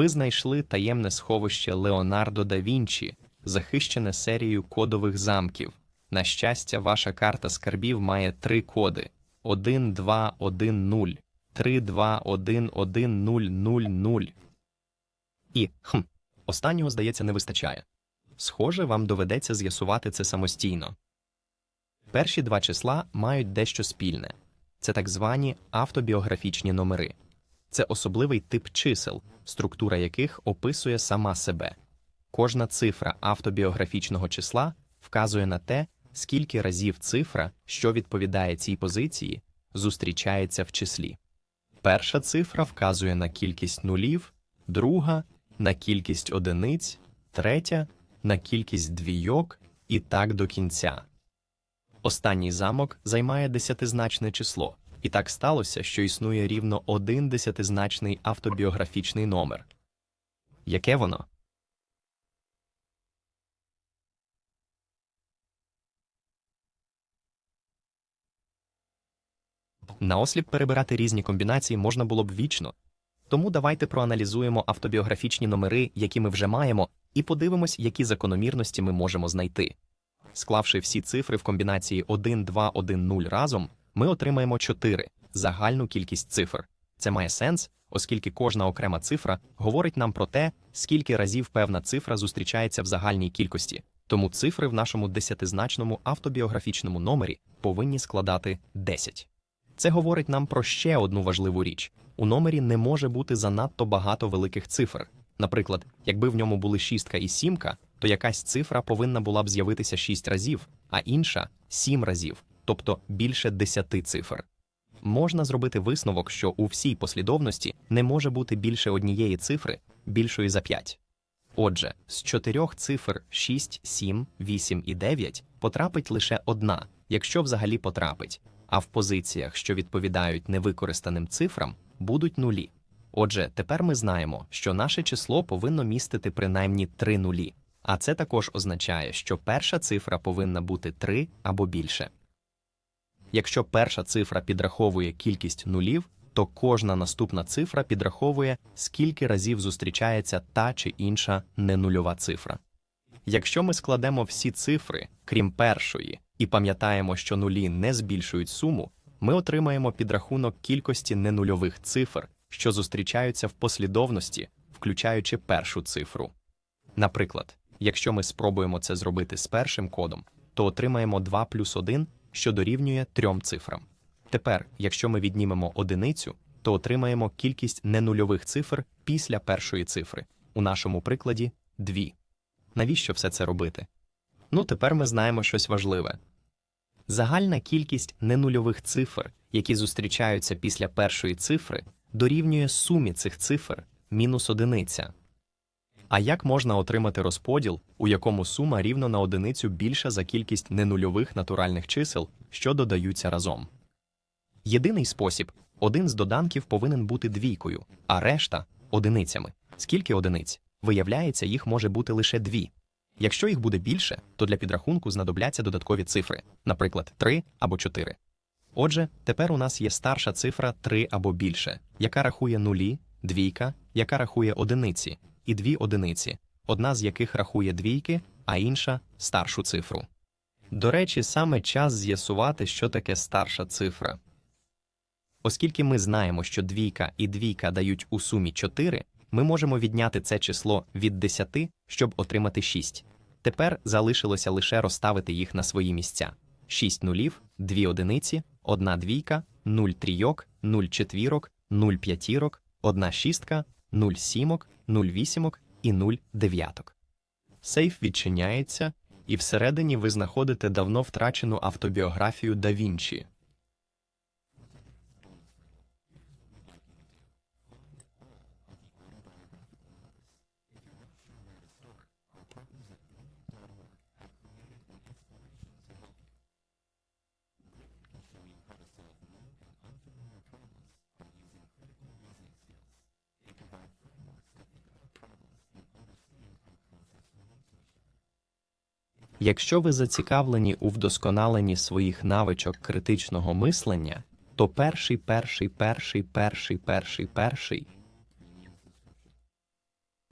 Ви знайшли таємне сховище Леонардо да Вінчі, захищене серією кодових замків. На щастя, ваша карта скарбів має три коди: 1, 2, 1, 0, 3, 2, 1, 1, 0, 0, 0. І, хм, останнього, здається, не вистачає. Схоже, вам доведеться з'ясувати це самостійно. Перші два числа мають дещо спільне це так звані автобіографічні номери. Це особливий тип чисел, структура яких описує сама себе. Кожна цифра автобіографічного числа вказує на те, скільки разів цифра, що відповідає цій позиції, зустрічається в числі. Перша цифра вказує на кількість нулів, друга на кількість одиниць, третя на кількість двійок і так до кінця. Останній замок займає десятизначне число, і так сталося, що існує рівно один десятизначний автобіографічний номер. Яке воно? Наосліп перебирати різні комбінації можна було б вічно. Тому давайте проаналізуємо автобіографічні номери, які ми вже маємо, і подивимось, які закономірності ми можемо знайти. Склавши всі цифри в комбінації 1, 2, 1, 0 разом, ми отримаємо 4 загальну кількість цифр. Це має сенс, оскільки кожна окрема цифра говорить нам про те, скільки разів певна цифра зустрічається в загальній кількості. Тому цифри в нашому десятизначному автобіографічному номері повинні складати 10. Це говорить нам про ще одну важливу річ: у номері не може бути занадто багато великих цифр. Наприклад, якби в ньому були шістка і сімка, то якась цифра повинна була б з'явитися 6 разів, а інша 7 разів, тобто більше 10 цифр. Можна зробити висновок, що у всій послідовності не може бути більше однієї цифри, більшої за 5. Отже, з чотирьох цифр 6, 7, 8 і 9 потрапить лише одна, якщо взагалі потрапить, а в позиціях, що відповідають невикористаним цифрам, будуть нулі. Отже, тепер ми знаємо, що наше число повинно містити принаймні три нулі, а це також означає, що перша цифра повинна бути 3 або більше. Якщо перша цифра підраховує кількість нулів, то кожна наступна цифра підраховує, скільки разів зустрічається та чи інша ненульова цифра. Якщо ми складемо всі цифри, крім першої, і пам'ятаємо, що нулі не збільшують суму, ми отримаємо підрахунок кількості ненульових цифр, що зустрічаються в послідовності, включаючи першу цифру. Наприклад, якщо ми спробуємо це зробити з першим кодом, то отримаємо 2 плюс 1, що дорівнює трьом цифрам. Тепер, якщо ми віднімемо одиницю, то отримаємо кількість ненульових цифр після першої цифри, у нашому прикладі 2. Навіщо все це робити? Ну, тепер ми знаємо щось важливе. Загальна кількість ненульових цифр, які зустрічаються після першої цифри, дорівнює сумі цих цифр мінус одиниця. А як можна отримати розподіл, у якому сума рівно на одиницю більша за кількість ненульових натуральних чисел, що додаються разом? Єдиний спосіб один з доданків повинен бути двійкою, а решта одиницями. Скільки одиниць? Виявляється, їх може бути лише дві. Якщо їх буде більше, то для підрахунку знадобляться додаткові цифри, наприклад, 3 або 4. Отже, тепер у нас є старша цифра 3 або більше, яка рахує нулі, двійка, яка рахує одиниці, і дві одиниці, одна з яких рахує двійки, а інша старшу цифру. До речі, саме час з'ясувати, що таке старша цифра. Оскільки ми знаємо, що двійка і двійка дають у сумі 4, ми можемо відняти це число від 10, щоб отримати 6. Тепер залишилося лише розставити їх на свої місця: 6 нулів, 2 одиниці, 1 двійка, 0 трійок, 0 четвірок, 0 п'ятірок, 1 шістка, 0 сімок, 0 вісімок і 0 дев'яток. Сейф відчиняється, і всередині ви знаходите давно втрачену автобіографію да Вінчі. Якщо ви зацікавлені у вдосконаленні своїх навичок критичного мислення, то перший, перший, перший, перший, перший, перший